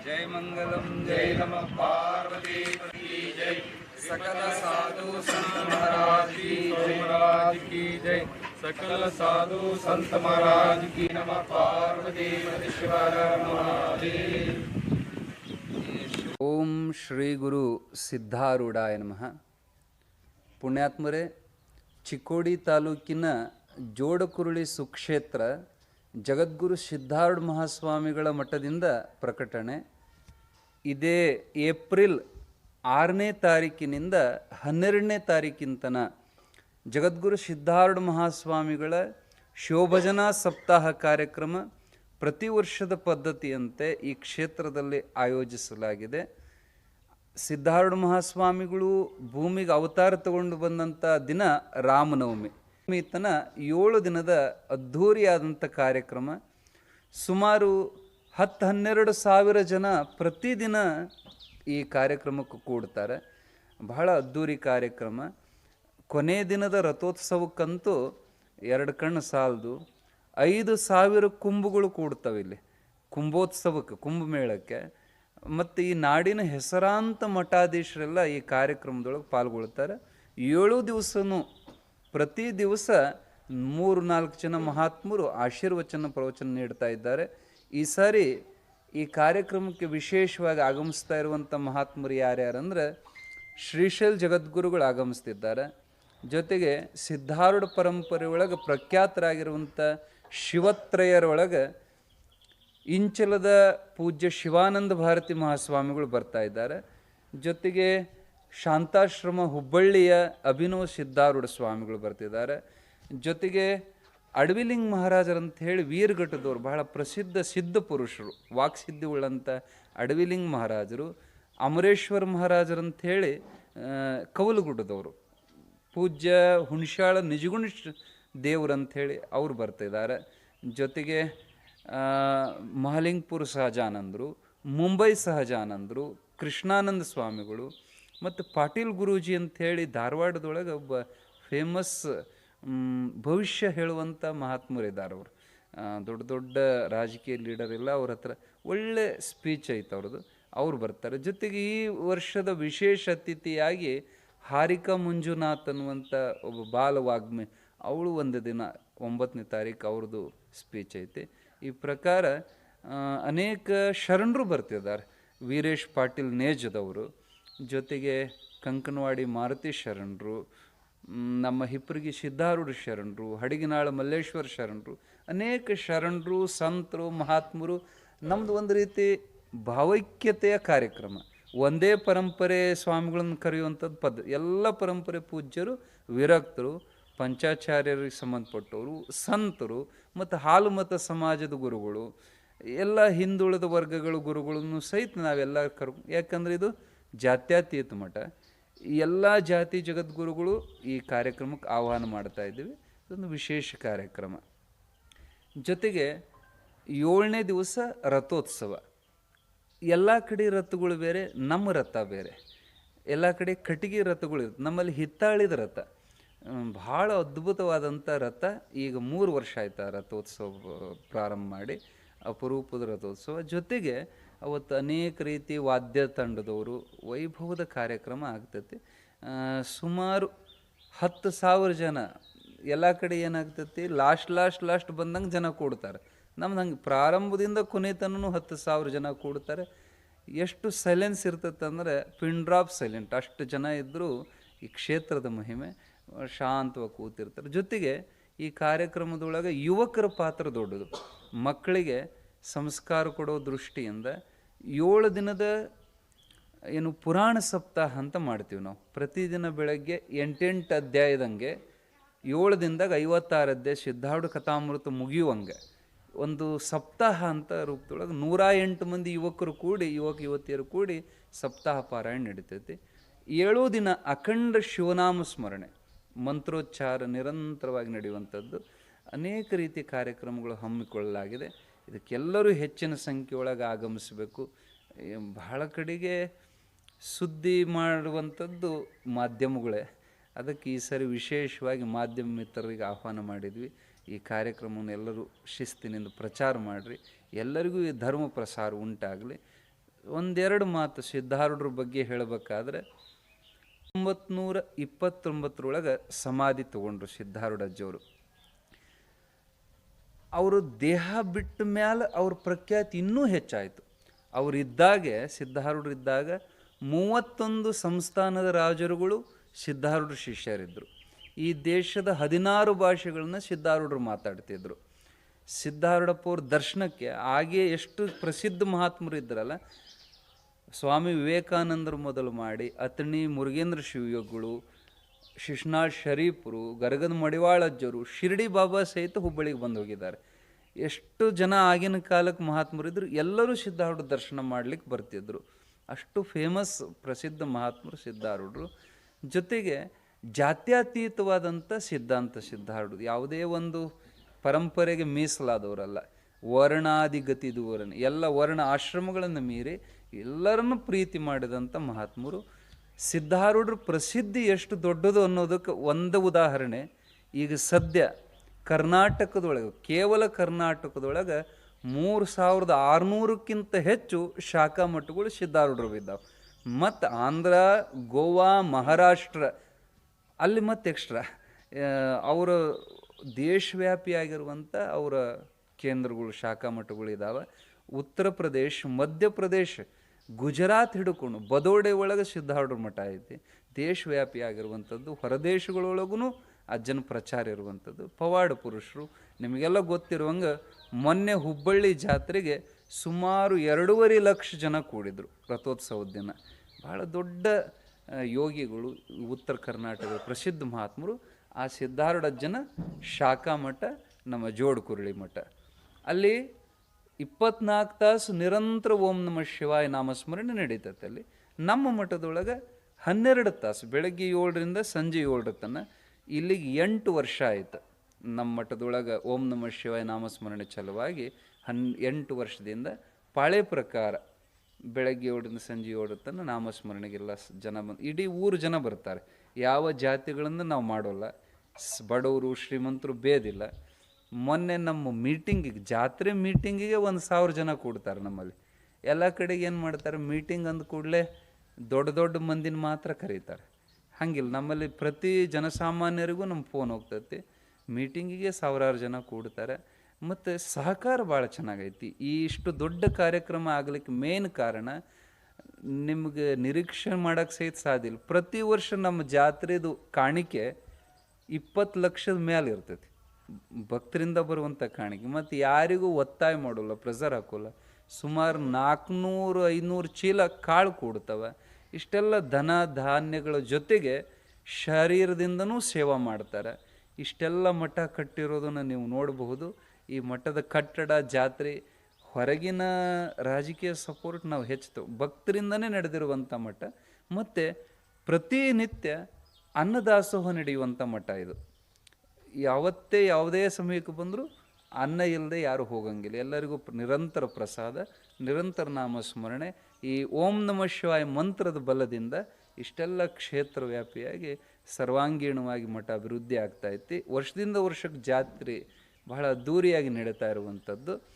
जय मंगलम जय नमः पार्वती पति जय सकल साधु संत महाराज की जय महाराज की जय सकल साधु संत महाराज की नमः पार्वती परमेश्वर महादेव ಓಂ ಶ್ರೀ ಗುರು ಸಿದ್ಧಾರೂಢಾಯ ನಮಃ ಪುಣ್ಯಾತ್ಮರೇ ಚಿಕ್ಕೋಡಿ ತಾಲೂಕಿನ ಜೋಡಕುರುಳಿ ಸುಕ್ಷೇತ್ರ ಜಗದ್ಗುರು ಸಿದ್ಧಾರೂಢ ಮಹಾಸ್ವಾಮಿಗಳ ಮಠದಿಂದ ಪ್ರಕಟಣೆ ಇದೇ ಏಪ್ರಿಲ್ ಆರನೇ ತಾರೀಕಿನಿಂದ ಹನ್ನೆರಡನೇ ತಾರೀಕಿನ ಜಗದ್ಗುರು ಸಿದ್ಧಾರೂಢ ಮಹಾಸ್ವಾಮಿಗಳ ಶಿವಭಜನಾ ಸಪ್ತಾಹ ಕಾರ್ಯಕ್ರಮ ಪ್ರತಿ ವರ್ಷದ ಪದ್ಧತಿಯಂತೆ ಈ ಕ್ಷೇತ್ರದಲ್ಲಿ ಆಯೋಜಿಸಲಾಗಿದೆ. ಸಿದ್ಧಾರೂಢ ಮಹಾಸ್ವಾಮಿಗಳು ಭೂಮಿಗೆ ಅವತಾರ ತಗೊಂಡು ಬಂದಂಥ ದಿನ ರಾಮನವಮಿ. ಈತನ ಏಳು ದಿನದ ಅದ್ಧೂರಿಯಾದಂಥ ಕಾರ್ಯಕ್ರಮ. ಸುಮಾರು ಹತ್ತು ಹನ್ನೆರಡು ಸಾವಿರ ಜನ ಪ್ರತಿದಿನ ಈ ಕಾರ್ಯಕ್ರಮಕ್ಕೆ ಕೂಡ್ತಾರೆ. ಬಹಳ ಅದ್ಧೂರಿ ಕಾರ್ಯಕ್ರಮ. ಕೊನೆ ದಿನದ ರಥೋತ್ಸವಕ್ಕಂತೂ ಎರಡು ಕಣ್ಣು ಸಾಲದು. ಐದು ಸಾವಿರ ಕುಂಭಗಳು ಕೂಡ್ತವೆ ಇಲ್ಲಿ. ಕುಂಭೋತ್ಸವಕ್ಕೆ, ಕುಂಭಮೇಳಕ್ಕೆ. ಮತ್ತು ಈ ನಾಡಿನ ಹೆಸರಾಂತ ಮಠಾಧೀಶರೆಲ್ಲ ಈ ಕಾರ್ಯಕ್ರಮದೊಳಗೆ ಪಾಲ್ಗೊಳ್ತಾರೆ. ಏಳು ದಿವಸನೂ ಪ್ರತಿ ದಿವಸ ಮೂರು ನಾಲ್ಕು ಜನ ಮಹಾತ್ಮರು ಆಶೀರ್ವಚನ ಪ್ರವಚನ ನೀಡ್ತಾ ಇದ್ದಾರೆ. ಈ ಸಾರಿ ಈ ಕಾರ್ಯಕ್ರಮಕ್ಕೆ ವಿಶೇಷವಾಗಿ ಆಗಮಿಸ್ತಾ ಇರುವಂಥ ಮಹಾತ್ಮರು ಯಾರ್ಯಾರಂದ್ರೆ ಶ್ರೀಶೈಲ್ ಜಗದ್ಗುರುಗಳು ಆಗಮಿಸ್ತಿದ್ದಾರೆ. ಜೊತೆಗೆ ಸಿದ್ಧಾರೂಢ ಪರಂಪರೆ ಒಳಗೆ ಪ್ರಖ್ಯಾತರಾಗಿರುವಂಥ ಶಿವತ್ರಯರೊಳಗೆ ಇಂಚಲದ ಪೂಜ್ಯ ಶಿವಾನಂದ ಭಾರತಿ ಮಹಾಸ್ವಾಮಿಗಳು ಬರ್ತಾ ಇದ್ದಾರೆ. ಜೊತೆಗೆ ಶಾಂತಾಶ್ರಮ ಹುಬ್ಬಳ್ಳಿಯ ಅಭಿನವ ಸಿದ್ಧಾರೂಢ ಸ್ವಾಮಿಗಳು ಬರ್ತಿದ್ದಾರೆ. ಜೊತೆಗೆ ಅಡವಿಲಿಂಗ್ ಮಹಾರಾಜರಂತ ಹೇಳಿ ವೀರಘಟ್ಟದವರು ಬಹಳ ಪ್ರಸಿದ್ಧ ಸಿದ್ಧ ಪುರುಷರು ವಾಕ್ಸಿದ್ಧಿ ಉಳ್ಳಂಥ ಅಡವಿಲಿಂಗ್ ಮಹಾರಾಜರು, ಅಮರೇಶ್ವರ ಮಹಾರಾಜರಂತ ಹೇಳಿ ಕವಲುಗುಡ್ಡದವರು. ಪೂಜ್ಯ ಹುಣಸಾಳ ನಿಜಗುಣ ದೇವ್ರಂಥೇಳಿ ಅವ್ರು ಬರ್ತಿದ್ದಾರೆ. ಜೊತೆಗೆ ಮಹಲಿಂಗ್ಪುರ ಮಹಾಲಿಂಗಪುರ ಸಹಜಾನಂದರು, ಮುಂಬೈ ಸಹಜಾನಂದರು, ಕೃಷ್ಣಾನಂದ ಸ್ವಾಮಿಗಳು, ಮತ್ತು ಪಾಟೀಲ್ ಗುರೂಜಿ ಅಂಥೇಳಿ ಧಾರವಾಡದೊಳಗೆ ಒಬ್ಬ ಫೇಮಸ್ ಭವಿಷ್ಯ ಹೇಳುವಂಥ ಮಹಾತ್ಮರಿದ್ದಾರೆ ಅವರು. ದೊಡ್ಡ ದೊಡ್ಡ ರಾಜಕೀಯ ಲೀಡರ್ ಇಲ್ಲ, ಅವ್ರ ಹತ್ರ ಒಳ್ಳೆ ಸ್ಪೀಚ್ ಐತೆ ಅವ್ರದ್ದು. ಅವ್ರು ಬರ್ತಾರೆ. ಜೊತೆಗೆ ಈ ವರ್ಷದ ವಿಶೇಷ ಅತಿಥಿಯಾಗಿ ಹಾರಿಕಾ ಮಂಜುನಾಥ್ ಅನ್ನುವಂಥ ಒಬ್ಬ ಬಾಲವಾಗ್ಮಿ, ಅವಳು ಒಂದು ದಿನ, ಒಂಬತ್ತನೇ ತಾರೀಕು ಅವ್ರದ್ದು ಸ್ಪೀಚ್ ಐತಿ. ಈ ಪ್ರಕಾರ ಅನೇಕ ಶರಣರು ಬರ್ತಿದ್ದಾರೆ. ವೀರೇಶ್ ಪಾಟೀಲ್ ನೇಜದವರು, ಜೊತೆಗೆ ಕಂಕನವಾಡಿ ಮಾರುತಿ ಶರಣರು ನಮ್ಮ ಹಿಪ್ಪರಿಗೆ ಸಿದ್ಧಾರೂಢ ಶರಣರು, ಹಡಗಿನಾಳ ಮಲ್ಲೇಶ್ವರ ಶರಣರು, ಅನೇಕ ಶರಣರು, ಸಂತರು, ಮಹಾತ್ಮರು ನಮ್ಮದು ಒಂದು ರೀತಿ ಭಾವೈಕ್ಯತೆಯ ಕಾರ್ಯಕ್ರಮ. ಒಂದೇ ಪರಂಪರೆ ಸ್ವಾಮಿಗಳನ್ನು ಕರೆಯುವಂಥದ್ದು ಪದ್ಧ ಎಲ್ಲ ಪರಂಪರೆ ಪೂಜ್ಯರು, ವಿರಕ್ತರು, ಪಂಚಾಚಾರ್ಯರಿಗೆ ಸಂಬಂಧಪಟ್ಟವರು, ಸಂತರು, ಮತ್ತು ಹಾಲು ಮತ ಸಮಾಜದ ಗುರುಗಳು, ಎಲ್ಲ ಹಿಂದುಳಿದ ವರ್ಗಗಳ ಗುರುಗಳನ್ನು ಸಹಿತ ನಾವೆಲ್ಲ ಕರ್ ಯಾಕಂದರೆ ಇದು ಜಾತ್ಯಾತೀತ ಮಠ. ಎಲ್ಲ ಜಾತಿ ಜಗದ್ಗುರುಗಳು ಈ ಕಾರ್ಯಕ್ರಮಕ್ಕೆ ಆಹ್ವಾನ ಮಾಡ್ತಾ ಇದ್ದೀವಿ. ಇದೊಂದು ವಿಶೇಷ ಕಾರ್ಯಕ್ರಮ. ಜೊತೆಗೆ ಏಳನೇ ದಿವಸ ರಥೋತ್ಸವ. ಎಲ್ಲ ಕಡೆ ರಥಗಳು ಬೇರೆ, ನಮ್ಮ ರಥ ಬೇರೆ. ಎಲ್ಲ ಕಡೆ ಕಟ್ಟಿಗೆ ರಥಗಳು, ನಮ್ಮಲ್ಲಿ ಹಿತ್ತಾಳಿದ ರಥ. ಭಾಳ ಅದ್ಭುತವಾದಂಥ ರಥ ಈಗ ಮೂರು ವರ್ಷ ಆಯ್ತು ಆ ರಥೋತ್ಸವ ಪ್ರಾರಂಭ ಮಾಡಿ, ಅಪರೂಪದ ರಥೋತ್ಸವ. ಜೊತೆಗೆ ಅವತ್ತು ಅನೇಕ ರೀತಿ ವಾದ್ಯ ತಂಡದವರು ವೈಭವದ ಕಾರ್ಯಕ್ರಮ ಆಗ್ತೈತಿ. ಸುಮಾರು ಹತ್ತು ಸಾವಿರ ಜನ ಎಲ್ಲ ಕಡೆ ಏನಾಗ್ತೈತಿ, ಲಾಸ್ಟ್ ಲಾಸ್ಟ್ ಲಾಸ್ಟ್ ಬಂದಂಗೆ ಜನ ಕೂಡ್ತಾರೆ. ನಮ್ದು ಹಂಗೆ ಪ್ರಾರಂಭದಿಂದ ಕೊನೆ ತನೂ ಹತ್ತು ಸಾವಿರ ಜನ ಕೂಡ್ತಾರೆ. ಎಷ್ಟು ಸೈಲೆನ್ಸ್ ಇರ್ತೈತೆ ಅಂದರೆ ಪಿನ್ ಡ್ರಾಪ್ ಸೈಲೆಂಟ್ ಅಷ್ಟು ಜನ ಇದ್ದರೂ ಈ ಕ್ಷೇತ್ರದ ಮಹಿಮೆ ಶಾಂತವಾಗಿ ಕೂತಿರ್ತಾರೆ. ಜೊತೆಗೆ ಈ ಕಾರ್ಯಕ್ರಮದೊಳಗೆ ಯುವಕರ ಪಾತ್ರ ದೊಡ್ಡದು. ಮಕ್ಕಳಿಗೆ ಸಂಸ್ಕಾರ ಕೊಡೋ ದೃಷ್ಟಿಯಿಂದ ಏಳು ದಿನದ ಏನು ಪುರಾಣ ಸಪ್ತಾಹ ಅಂತ ಮಾಡ್ತೀವಿ ನಾವು. ಪ್ರತಿದಿನ ಬೆಳಗ್ಗೆ ಎಂಟೆಂಟು ಅಧ್ಯಾಯದಂಗೆ ಏಳು ದಿನದಾಗ ಐವತ್ತಾರು ಅಧ್ಯಾಯ ಸಿದ್ಧಾರೂಢ ಕಥಾಮೃತ ಮುಗಿಯುವಂಗೆ. ಒಂದು ಸಪ್ತಾಹ ಅಂತ ರೂಪದೊಳಗೆ ನೂರ ಎಂಟು ಮಂದಿ ಯುವಕರು ಕೂಡಿ, ಯುವಕ ಯುವತಿಯರು ಕೂಡಿ ಸಪ್ತಾಹ ಪಾರಾಯಣ ನಡೀತೈತಿ. ಏಳು ದಿನ ಅಖಂಡ ಶಿವನಾಮ ಸ್ಮರಣೆ, ಮಂತ್ರೋಚ್ಚಾರ ನಿರಂತರವಾಗಿ ನಡೆಯುವಂಥದ್ದು ಅನೇಕ ರೀತಿ ಕಾರ್ಯಕ್ರಮಗಳು ಹಮ್ಮಿಕೊಳ್ಳಲಾಗಿದೆ. ಇದಕ್ಕೆಲ್ಲರೂ ಹೆಚ್ಚಿನ ಸಂಖ್ಯೆಯೊಳಗೆ ಆಗಮಿಸಬೇಕು. ಬಹಳ ಕಡೆಗೆ ಸುದ್ದಿ ಮಾಡುವಂಥದ್ದು ಮಾಧ್ಯಮಗಳೇ. ಅದಕ್ಕೆ ಈ ಸರಿ ವಿಶೇಷವಾಗಿ ಮಾಧ್ಯಮ ಮಿತ್ರರಿಗೆ ಆಹ್ವಾನ ಮಾಡಿದ್ವಿ. ಈ ಕಾರ್ಯಕ್ರಮವನ್ನು ಎಲ್ಲರೂ ಶಿಸ್ತಿನಿಂದ ಪ್ರಚಾರ ಮಾಡಿರಿ. ಎಲ್ಲರಿಗೂ ಈ ಧರ್ಮ ಪ್ರಸಾರ ಉಂಟಾಗಲಿ. ಒಂದೆರಡು ಮಾತು ಸಿದ್ಧಾರೂಢರ ಬಗ್ಗೆ ಹೇಳಬೇಕಾದ್ರೆ, ಒಂಬತ್ನೂರ ಇಪ್ಪತ್ತೊಂಬತ್ತರೊಳಗೆ ಸಮಾಧಿ ತಗೊಂಡ್ರು ಸಿದ್ಧಾರೂಢಜ್ಜವರು ಅವರು ದೇಹ ಬಿಟ್ಟ ಮ್ಯಾಲ ಅವ್ರ ಪ್ರಖ್ಯಾತಿ ಇನ್ನೂ ಹೆಚ್ಚಾಯಿತು. ಅವರಿದ್ದಾಗೆ ಸಿದ್ಧಾರೂಢರಿದ್ದಾಗ ಮೂವತ್ತೊಂದು ಸಂಸ್ಥಾನದ ರಾಜರುಗಳು ಸಿದ್ಧಾರೂಢ ಶಿಷ್ಯರಿದ್ದರು ಈ ದೇಶದ ಹದಿನಾರು ಭಾಷೆಗಳನ್ನ ಸಿದ್ಧಾರೂಢರು ಮಾತಾಡ್ತಿದ್ರು. ಸಿದ್ಧಾರೂಢಪ್ಪವ್ರ ದರ್ಶನಕ್ಕೆ ಹಾಗೆ ಎಷ್ಟು ಪ್ರಸಿದ್ಧ ಮಹಾತ್ಮರು ಇದ್ರಲ್ಲ, ಸ್ವಾಮಿ ವಿವೇಕಾನಂದರು ಮೊದಲು ಮಾಡಿ ಅತಣಿ ಮುರುಗೇಂದ್ರ ಶಿವಯೋಗಿಗಳು ಶಿಶ್ನಾಳ್ ಶರೀಫರು, ಗರಗದ ಮಡಿವಾಳಜ್ಜರು, ಶಿರ್ಡಿ ಬಾಬಾ ಸಹಿತ ಹುಬ್ಬಳ್ಳಿಗೆ ಬಂದು ಹೋಗಿದ್ದಾರೆ. ಎಷ್ಟು ಜನ ಆಗಿನ ಕಾಲಕ್ಕೆ ಮಹಾತ್ಮರು ಇದ್ರು, ಎಲ್ಲರೂ ಸಿದ್ಧಾರೂಢ ದರ್ಶನ ಮಾಡಲಿಕ್ಕೆ ಬರ್ತಿದ್ರು. ಅಷ್ಟು ಫೇಮಸ್ ಪ್ರಸಿದ್ಧ ಮಹಾತ್ಮರು ಸಿದ್ಧಾರೂಢರು. ಜೊತೆಗೆ ಜಾತ್ಯತೀತವಾದಂಥ ಸಿದ್ಧಾಂತ ಸಿದ್ಧಾರೂಢ ಯಾವುದೇ ಒಂದು ಪರಂಪರೆಗೆ ಮೀಸಲಾದವರಲ್ಲ. ವರ್ಣಾದಿಗತಿ ದೂರನ. ಎಲ್ಲ ವರ್ಣ ಆಶ್ರಮಗಳನ್ನು ಮೀರಿ ಎಲ್ಲರನ್ನು ಪ್ರೀತಿ ಮಾಡಿದಂಥ ಮಹಾತ್ಮರು. ಸಿದ್ಧಾರೂಢರ ಪ್ರಸಿದ್ಧಿ ಎಷ್ಟು ದೊಡ್ಡದು ಅನ್ನೋದಕ್ಕೆ ಒಂದು ಉದಾಹರಣೆ. ಈಗ ಸದ್ಯ ಕರ್ನಾಟಕದೊಳಗೆ, ಕೇವಲ ಕರ್ನಾಟಕದೊಳಗೆ ಮೂರು ಸಾವಿರದ ಆರುನೂರಕ್ಕಿಂತ ಹೆಚ್ಚು ಶಾಖಾ ಮಠಗಳು ಸಿದ್ಧಾರೂಢರು ಇದ್ದಾವೆ ಮತ್ತು ಆಂಧ್ರ, ಗೋವಾ, ಮಹಾರಾಷ್ಟ್ರ, ಅಲ್ಲಿ ಮತ್ತೆ ಎಕ್ಸ್ಟ್ರಾ ಅವರ ದೇಶವ್ಯಾಪಿಯಾಗಿರುವಂಥ ಅವರ ಕೇಂದ್ರಗಳು, ಶಾಖಾ ಮಠಗಳು ಇದ್ದಾವೆ ಉತ್ತರ ಪ್ರದೇಶ್ ಮಧ್ಯಪ್ರದೇಶ್ ಗುಜರಾತ್ ಹಿಡ್ಕೊಂಡು ಬದೋಡೆ ಒಳಗೆ ಸಿದ್ಧಾರೂಢ ಮಠ ಐತಿ. ದೇಶವ್ಯಾಪಿ ಆಗಿರುವಂಥದ್ದು ಹೊರದೇಶಗಳೊಳಗೂ ಅಜ್ಜನ ಪ್ರಚಾರ ಇರುವಂಥದ್ದು. ಪವಾಡ ಪುರುಷರು, ನಿಮಗೆಲ್ಲ ಗೊತ್ತಿರುವಂಗೆ ಮೊನ್ನೆ ಹುಬ್ಬಳ್ಳಿ ಜಾತ್ರೆಗೆ ಸುಮಾರು ಎರಡೂವರೆ ಲಕ್ಷ ಜನ ಕೂಡಿದ್ರು ರಥೋತ್ಸವದ ದಿನ. ಭಾಳ ದೊಡ್ಡ ಯೋಗಿಗಳು, ಉತ್ತರ ಕರ್ನಾಟಕದ ಪ್ರಸಿದ್ಧ ಮಹಾತ್ಮರು, ಆ ಸಿದ್ಧಾರೂಢಜ್ಜನ ಶಾಖಾ ಮಠ, ನಮ್ಮ ಜೋಡ್ಕುರುಳಿ ಮಠ. ಅಲ್ಲಿ ಇಪ್ಪತ್ನಾಲ್ಕು ತಾಸು ನಿರಂತರ ಓಂ ನಮ ಶಿವಾಯ ನಾಮಸ್ಮರಣೆ ನಡೀತೈತೆ ಅಲ್ಲಿ. ನಮ್ಮ ಮಠದೊಳಗೆ ಹನ್ನೆರಡು ತಾಸು, ಬೆಳಗ್ಗೆ ಏಳರಿಂದ ಸಂಜೆ ಏಳರ ತನಕ ಇಲ್ಲಿಗೆ ಎಂಟು ವರ್ಷ ಆಯ್ತು. ನಮ್ಮ ಮಠದೊಳಗೆ ಓಂ ನಮ ಶಿವಾಯ ನಾಮಸ್ಮರಣೆ ಚಲುವಾಗಿ ಹನ್, ಎಂಟು ವರ್ಷದಿಂದ ಪಾಳೆ ಪ್ರಕಾರ ಬೆಳಗ್ಗೆ ಏಳರಿಂದ ಸಂಜೆ ಏಳರ ತನಕ ನಾಮಸ್ಮರಣೆಗೆಲ್ಲ ಜನ ಬಂದು, ಇಡೀ ಊರು ಜನ ಬರ್ತಾರೆ. ಯಾವ ಜಾತಿಗಳನ್ನು ನಾವು ಮಾಡೋಲ್ಲ. ಬಡವರು ಶ್ರೀಮಂತರು ಭೇದಿಲ್ಲ. ಮೊನ್ನೆ ನಮ್ಮ ಮೀಟಿಂಗಿಗೆ ಜಾತ್ರೆ ಮೀಟಿಂಗಿಗೆ ಒಂದು ಸಾವಿರ ಜನ ಕೂಡ್ತಾರೆ ನಮ್ಮಲ್ಲಿ. ಎಲ್ಲ ಕಡೆಗೆ ಏನು ಮಾಡ್ತಾರೆ ಮೀಟಿಂಗ್ ಅಂದ ಕೂಡಲೇ ದೊಡ್ಡ ದೊಡ್ಡ ಮಂದಿನ ಮಾತ್ರ ಕರೀತಾರೆ. ಹಂಗಿಲ್ಲ, ನಮ್ಮಲ್ಲಿ ಪ್ರತಿ ಜನಸಾಮಾನ್ಯರಿಗೂ ನಮ್ಮ ಫೋನ್ ಹೋಗ್ತೈತಿ. ಮೀಟಿಂಗಿಗೆ ಸಾವಿರಾರು ಜನ ಕೂಡ್ತಾರೆ. ಮತ್ತು ಸಹಕಾರ ಭಾಳ ಚೆನ್ನಾಗೈತಿ. ಈ ಇಷ್ಟು ದೊಡ್ಡ ಕಾರ್ಯಕ್ರಮ ಆಗಲಿಕ್ಕೆ ಮೇನ್ ಕಾರಣ ನಿಮಗೆ ನಿರೀಕ್ಷೆ ಮಾಡೋಕ್ಕೆ ಸಹಿತ ಸಾಧ್ಯ ಪ್ರತಿ ವರ್ಷ ನಮ್ಮ ಜಾತ್ರೆದು ಕಾಣಿಕೆ ಇಪ್ಪತ್ತು ಲಕ್ಷದ ಮೇಲೆ ಇರ್ತೈತಿ. ಭಕ್ತರಿಂದ ಬರುವಂಥ ಕಾಣಿಕೆ. ಮತ್ತು ಯಾರಿಗೂ ಒತ್ತಾಯ ಮಾಡೋಲ್ಲ ಪ್ರೆಸರ್ ಹಾಕೋಲ್ಲ. ಸುಮಾರು ನಾಲ್ಕುನೂರು ಐನೂರು ಚೀಲ ಕಾಳು ಕೂಡ್ತವೆ. ಇಷ್ಟೆಲ್ಲ ಧನ ಧಾನ್ಯಗಳ ಜೊತೆಗೆ ಶರೀರದಿಂದನೂ ಸೇವಾ ಮಾಡ್ತಾರೆ. ಇಷ್ಟೆಲ್ಲ ಮಠ ಕಟ್ಟಿರೋದನ್ನು ನೀವು ನೋಡಬಹುದು. ಈ ಮಠದ ಕಟ್ಟಡ, ಜಾತ್ರೆ, ಹೊರಗಿನ ರಾಜಕೀಯ ಸಪೋರ್ಟ್ ನಾವು ಹೆಚ್ಚು ಭಕ್ತರಿಂದನೇ ನಡೆದಿರುವಂಥ ಮಠ. ಮತ್ತು ಪ್ರತಿನಿತ್ಯ ಅನ್ನದಾಸೋಹ ನಡೆಯುವಂಥ ಮಠ ಇದು. ಯಾವತ್ತೇ ಯಾವುದೇ ಸಮಯಕ್ಕೆ ಬಂದರೂ ಅನ್ನ ಇಲ್ಲದೆ ಯಾರು ಹೋಗಂಗಿಲ್ಲ. ಎಲ್ಲರಿಗೂ ನಿರಂತರ ಪ್ರಸಾದ, ನಿರಂತರ ನಾಮಸ್ಮರಣೆ. ಈ ಓಂ ನಮ ಶಿವಾಯ ಮಂತ್ರದ ಬಲದಿಂದ ಇಷ್ಟೆಲ್ಲ ಕ್ಷೇತ್ರ ವ್ಯಾಪಿಯಾಗಿ ಸರ್ವಾಂಗೀಣವಾಗಿ ಮಠ ಅಭಿವೃದ್ಧಿ ಆಗ್ತಾ ಐತಿ. ವರ್ಷದಿಂದ ವರ್ಷಕ್ಕೆ ಜಾತ್ರೆ ಬಹಳ ಅದ್ದೂರಿಯಾಗಿ ನಡೀತಾ ಇರುವಂಥದ್ದು.